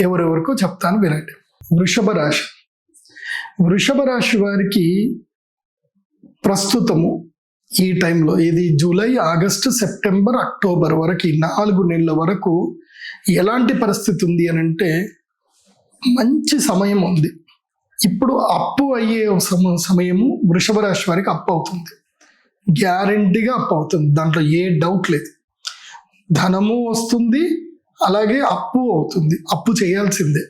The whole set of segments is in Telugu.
ఎవరెవరికో చెప్తాను వినండి. వృషభ రాశి. వృషభ రాశి వారికి ప్రస్తుతము ఈ టైంలో ఇది జూలై ఆగస్టు సెప్టెంబర్ అక్టోబర్ వరకు నాలుగు నెలల వరకు ఎలాంటి పరిస్థితి ఉంది అని అంటే మంచి సమయం ఉంది. ఇప్పుడు అప్పు అయ్యే సమ సమయము వృషభ రాశి వారికి అప్పు అవుతుంది. గ్యారంటీగా అప్పు అవుతుంది. దాంట్లో ఏ డౌట్ లేదు. ధనము వస్తుంది అలాగే అప్పు అవుతుంది. అప్పు చేయాల్సిందే.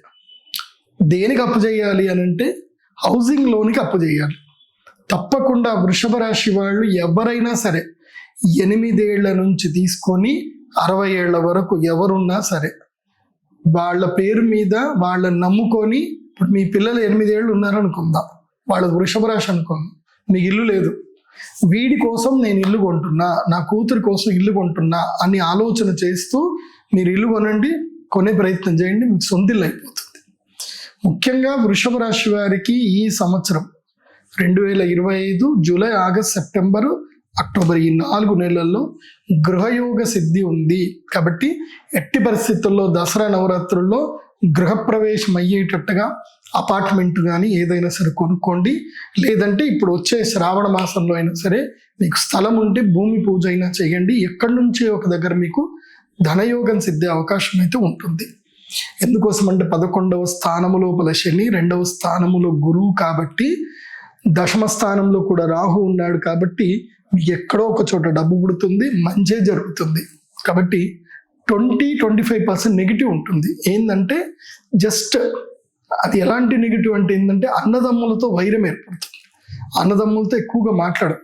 దేనికి అప్పు చేయాలి అని అంటే హౌసింగ్ లోన్కి అప్పు చేయాలి. తప్పకుండా వృషభ రాశి వాళ్ళు ఎవరైనా సరే ఎనిమిదేళ్ళ నుంచి తీసుకొని అరవై ఏళ్ళ వరకు ఎవరున్నా సరే వాళ్ళ పేరు మీద వాళ్ళని నమ్ముకొని ఇప్పుడు మీ పిల్లలు ఎనిమిదేళ్ళు ఉన్నారనుకుందాం. వాళ్ళ వృషభ రాశి అనుకుందాం మీకు ఇల్లు లేదు. వీడి కోసం నేను ఇల్లు కొంటున్నా నా కూతురి కోసం ఇల్లు కొంటున్నా అని ఆలోచన చేస్తూ మీరు ఇల్లు కొనండి కొనే ప్రయత్నం చేయండి మీకు సొంత ఇల్లు అయిపోతుంది. ముఖ్యంగా వృషభ రాశి వారికి ఈ సంవత్సరం రెండు వేల ఇరవై ఐదు జూలై ఆగస్ట్ సెప్టెంబరు అక్టోబర్ ఈ నాలుగు నెలల్లో గృహయోగ సిద్ధి ఉంది. కాబట్టి ఎట్టి పరిస్థితుల్లో దసరా నవరాత్రుల్లో గృహప్రవేశం అయ్యేటట్టుగా అపార్ట్మెంట్ కానీ ఏదైనా సరే కొనుక్కోండి. లేదంటే ఇప్పుడు వచ్చే శ్రావణ మాసంలో అయినా సరే మీకు స్థలం ఉంటే భూమి పూజ అయినా చేయండి. ఎక్కడి నుంచి ఒక దగ్గర మీకు ధనయోగం సిద్ధే అవకాశం అయితే ఉంటుంది. ఎందుకోసం అంటే పదకొండవ స్థానము లోపల శని రెండవ స్థానములో గురువు కాబట్టి దశమ స్థానంలో కూడా రాహు ఉన్నాడు కాబట్టి మీకు ఎక్కడో ఒక చోట డబ్బు పుడుతుంది మంచే జరుగుతుంది. కాబట్టి twenty twenty five percent negative ఉంటుంది. ఏంటంటే జస్ట్ అది ఎలాంటి నెగిటివ్ అంటే ఏంటంటే అన్నదమ్ములతో వైరం ఏర్పడుతుంది. అన్నదమ్ములతో ఎక్కువగా మాట్లాడాలి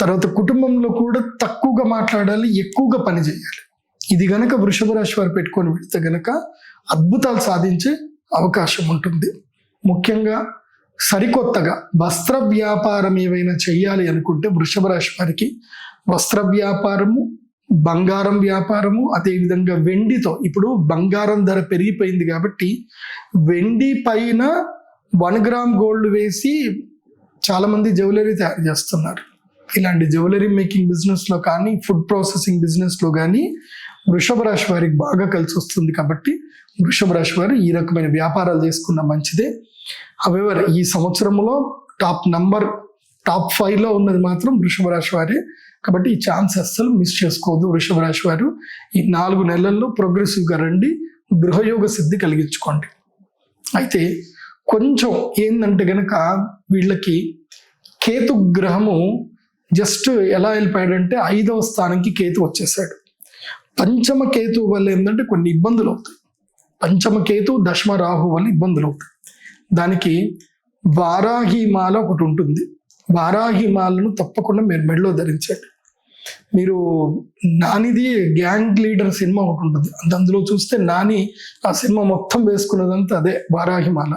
తర్వాత కుటుంబంలో కూడా తక్కువగా మాట్లాడాలి ఎక్కువగా పని చేయాలి. ఇది గనక వృషభ రాశి వారు పెట్టుకొని వెళితే గనక అద్భుతాలు సాధించే అవకాశం ఉంటుంది. ముఖ్యంగా సరికొత్తగా వస్త్ర వ్యాపారం ఏవైనా చేయాలి అనుకుంటే వృషభ రాశి వారికి వస్త్ర వ్యాపారము బంగారం వ్యాపారము అదేవిధంగా వెండితో. ఇప్పుడు బంగారం ధర పెరిగిపోయింది కాబట్టి వెండి పైన వన్ గ్రామ్ గోల్డ్ వేసి చాలామంది జ్యువెలరీ తయారు చేస్తున్నారు. ఇలాంటి జ్యువెలరీ మేకింగ్ బిజినెస్లో కానీ ఫుడ్ ప్రాసెసింగ్ బిజినెస్లో కానీ వృషభ రాశి వారికి బాగా కలిసి వస్తుంది కాబట్టి వృషభ రాశి వారు ఈ రకమైన వ్యాపారాలు చేసుకున్న మంచిదే. హవెవర్ ఈ సంవత్సరంలో టాప్ నంబర్ టాప్ ఫైవ్లో ఉన్నది మాత్రం వృషభ రాశి వారే. కాబట్టి ఈ ఛాన్స్ అస్సలు మిస్ చేసుకోవద్దు. వృషభ రాశి వారు ఈ నాలుగు నెలల్లో ప్రోగ్రెసివ్గా రండి గృహయోగ సిద్ధి కలిగించుకోండి. అయితే కొంచెం ఏంటంటే గనక వీళ్ళకి కేతు గ్రహము జస్ట్ ఎలా వెళ్ళిపోయాడంటే ఐదవ స్థానంకి కేతు వచ్చేసాడు. పంచమ కేతు వల్ల ఏంటంటే కొన్ని ఇబ్బందులు అవుతాయి. పంచమ కేతు దశమ రాహు వల్ల ఇబ్బందులు అవుతాయి. దానికి వారాహిమాల ఒకటి ఉంటుంది. వారాహిమాలను తప్పకుండా మీరు మెడలో ధరించండి. మీరు నానిది గ్యాంగ్ లీడర్ సినిమా ఒకటి ఉంటుంది. అంత అందులో చూస్తే నాని ఆ సినిమా మొత్తం వేసుకున్నదంతా అదే వారాహిమాల.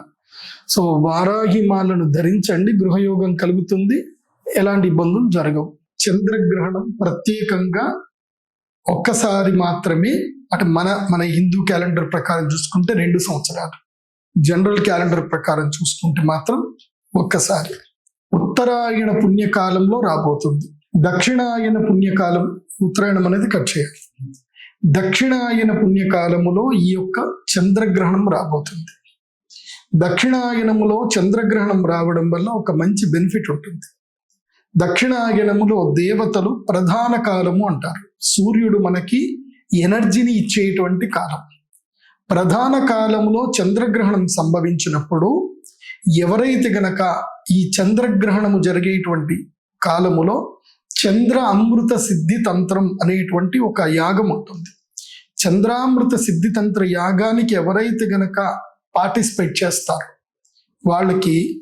సో వారాహిమాలను ధరించండి గృహయోగం కలుగుతుంది ఎలాంటి ఇబ్బందులు జరగవు. చంద్రగ్రహణం ప్రత్యేకంగా ఒక్కసారి మాత్రమే అంటే మన మన హిందూ క్యాలెండర్ ప్రకారం చూసుకుంటే రెండు సంవత్సరాలు. జనరల్ క్యాలెండర్ ప్రకారం చూసుకుంటే మాత్రం ఒక్కసారి. ఉత్తరాయణ పుణ్యకాలంలో రాబోతుంది. దక్షిణాయన పుణ్యకాలం ఉత్తరాయణం అనేది కట్ చేయాలి. దక్షిణాయన పుణ్యకాలములో ఈ యొక్క చంద్రగ్రహణం రాబోతుంది. దక్షిణాయనములో చంద్రగ్రహణం రావడం వల్ల ఒక మంచి బెనిఫిట్ ఉంటుంది. దక్షిణాయనములో దేవతలు ప్రధాన కాలము అంటారు. సూర్యుడు మనకి ఎనర్జీని ఇచ్చేటువంటి కాలం. ప్రధాన కాలంలో చంద్రగ్రహణం సంభవించినప్పుడు ఎవరైతే గనక ఈ చంద్రగ్రహణము జరిగేటువంటి కాలములో చంద్ర అమృత సిద్ధి తంత్రం అనేటువంటి ఒక యాగం ఉంటుంది చంద్రామృత సిద్ధి తంత్ర యాగానికి ఎవరైతే గనక పార్టిసిపేట్ చేస్తారో వాళ్ళకి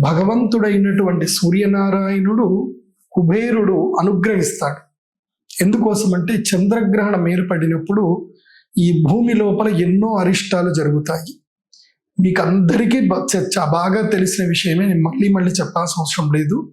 భగవంతుడైనటువంటి సూర్యనారాయణుడు కుబేరుడు అనుగ్రహిస్తాడు. ఎందుకోసం అంటే చంద్రగ్రహణం ఏర్పడినప్పుడు ఈ భూమి లోపల ఎన్నో అరిష్టాలు జరుగుతాయి. మీకు అందరికీ బాగా తెలిసిన విషయమే నేను మళ్ళీ మళ్ళీ చెప్పాల్సిన అవసరం లేదు.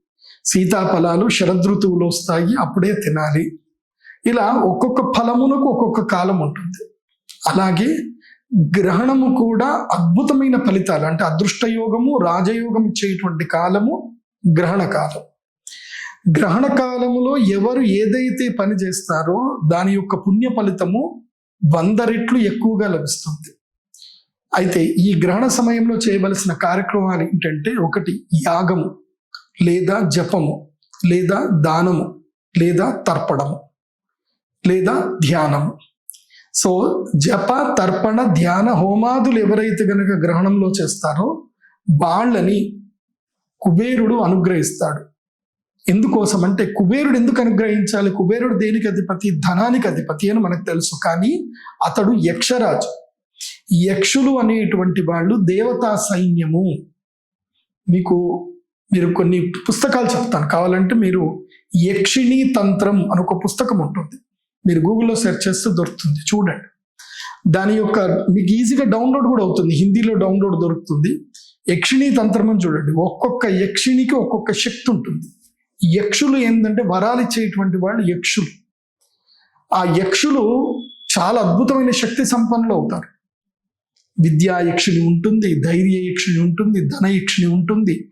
సీతాఫలాలు శరదృతువులు వస్తాయి అప్పుడే తినాలి. ఇలా ఒక్కొక్క ఫలమునకు ఒక్కొక్క కాలం ఉంటుంది. అలాగే గ్రహణము కూడా అద్భుతమైన ఫలితాలు అంటే అదృష్టయోగము రాజయోగం ఇచ్చేటువంటి కాలము గ్రహణ కాలం. గ్రహణ కాలములో ఎవరు ఏదైతే పని చేస్తారో దాని యొక్క పుణ్య ఫలితము వంద రెట్లు ఎక్కువగా లభిస్తుంది. అయితే ఈ గ్రహణ సమయంలో చేయవలసిన కార్యక్రమాలు ఏంటంటే ఒకటి యాగము. లేదా జపము లేదా దానము లేదా తర్పణము లేదా ధ్యానము. సో జప తర్పణ ధ్యాన హోమాదులు ఎవరైతే గనక గ్రహణంలో చేస్తారో వాళ్ళని కుబేరుడు అనుగ్రహిస్తాడు. ఎందుకోసం అంటే కుబేరుడు ఎందుకు అనుగ్రహించాలి? కుబేరుడు దేనికి అధిపతి? ధనానికి అధిపతి అని మనకు తెలుసు. కానీ అతడు యక్షరాజు. యక్షులు అనేటువంటి వాళ్ళు దేవతా సైన్యము. మీకు మీరు కొన్ని పుస్తకాలు చెప్తాను. కావాలంటే మీరు యక్షిణీ తంత్రం అని ఒక పుస్తకం ఉంటుంది. మీరు గూగుల్లో సెర్చ్ చేస్తే దొరుకుతుంది. చూడండి. దాని యొక్క మీకు ఈజీగా డౌన్లోడ్ కూడా అవుతుంది. హిందీలో డౌన్లోడ్ దొరుకుతుంది. యక్షిణీ తంత్రం అని చూడండి. ఒక్కొక్క యక్షిణికి ఒక్కొక్క శక్తి ఉంటుంది. యక్షులు ఏంటంటే వరాలు ఇచ్చేటువంటి వాళ్ళు యక్షులు. ఆ యక్షులు చాలా అద్భుతమైన శక్తి సంపన్నులు అవుతారు. విద్యా యక్షిణి ఉంటుంది ధైర్య యక్షిణి ఉంటుంది ధన యక్షిణి ఉంటుంది.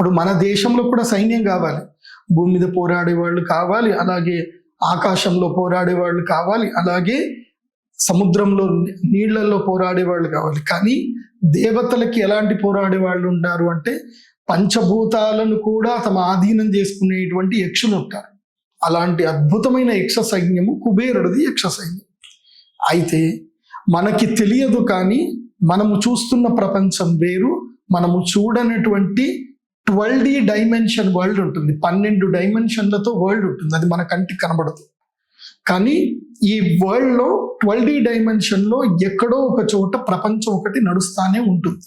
ఇప్పుడు మన దేశంలో కూడా సైన్యం కావాలి. భూమి మీద పోరాడే వాళ్ళు కావాలి అలాగే ఆకాశంలో పోరాడే వాళ్ళు కావాలి అలాగే సముద్రంలో నీళ్ళలో పోరాడే వాళ్ళు కావాలి. కానీ దేవతలకి ఎలాంటి పోరాడే వాళ్ళు ఉంటారు అంటే పంచభూతాలను కూడా తమ ఆధీనం చేసుకునేటువంటి యక్షులు ఉంటారు. అలాంటి అద్భుతమైన యక్ష సైన్యము కుబేరుడిది యక్ష సైన్యం. అయితే మనకి తెలియదు కానీ మనము చూస్తున్న ప్రపంచం వేరు మనము చూడనటువంటి ట్వెల్వ్ డి డైమెన్షన్ వరల్డ్ ఉంటుంది. పన్నెండు డైమెన్షన్లతో వరల్డ్ ఉంటుంది. అది మన కంటికి కనబడదు. కానీ ఈ వరల్డ్లో ట్వెల్వ్ డి డైమెన్షన్లో ఎక్కడో ఒక చోట ప్రపంచం ఒకటి నడుస్తానే ఉంటుంది.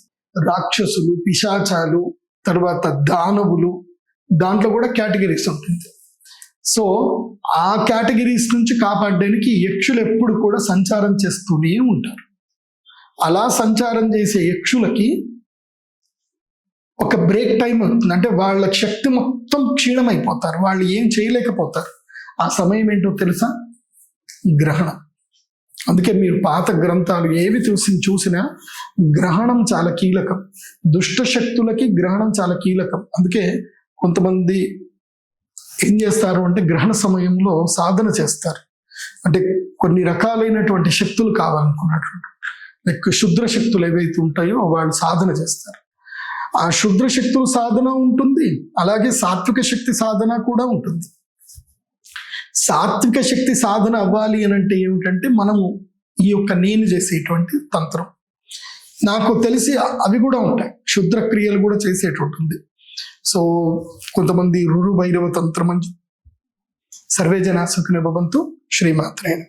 రాక్షసులు పిశాచాలు తర్వాత దానవులు దాంట్లో కూడా కేటగిరీస్ ఉంటుంది. సో ఆ కేటగిరీస్ నుంచి కాపాడడానికి యక్షులు ఎప్పుడు కూడా సంచారం చేస్తూనే ఉంటారు. అలా సంచారం చేసే యక్షులకి ఒక బ్రేక్ టైం అవుతుంది అంటే వాళ్ళ శక్తి మొత్తం క్షీణమైపోతారు. వాళ్ళు ఏం చేయలేకపోతారు. ఆ సమయం ఏంటో తెలుసా? గ్రహణం. అందుకే మీరు పాత గ్రంథాలు ఏవి చూసి చూసినా గ్రహణం చాలా కీలకం. దుష్ట శక్తులకి గ్రహణం చాలా కీలకం. అందుకే కొంతమంది ఏం చేస్తారు అంటే గ్రహణ సమయంలో సాధన చేస్తారు. అంటే కొన్ని రకాలైనటువంటి శక్తులు కావాలనుకున్నటువంటి లైక్ శుద్ర శక్తులు ఏవైతే ఉంటాయో వాళ్ళు సాధన చేస్తారు. ఆ శుద్ర శక్తుల సాధన ఉంటుంది అలాగే సాత్విక శక్తి సాధన కూడా ఉంటుంది. సాత్విక శక్తి సాధన అవ్వాలి అని అంటే ఏమిటంటే మనము ఈ యొక్క నేను చేసేటువంటి తంత్రం. నాకు తెలిసి అవి కూడా ఉంటాయి క్షుద్ర క్రియలు కూడా చేసేటట్టుంది సో కొంతమంది రురు భైరవ తంత్రం అని సర్వే జనా సుఖిన భవంతు శ్రీమాత్రేణ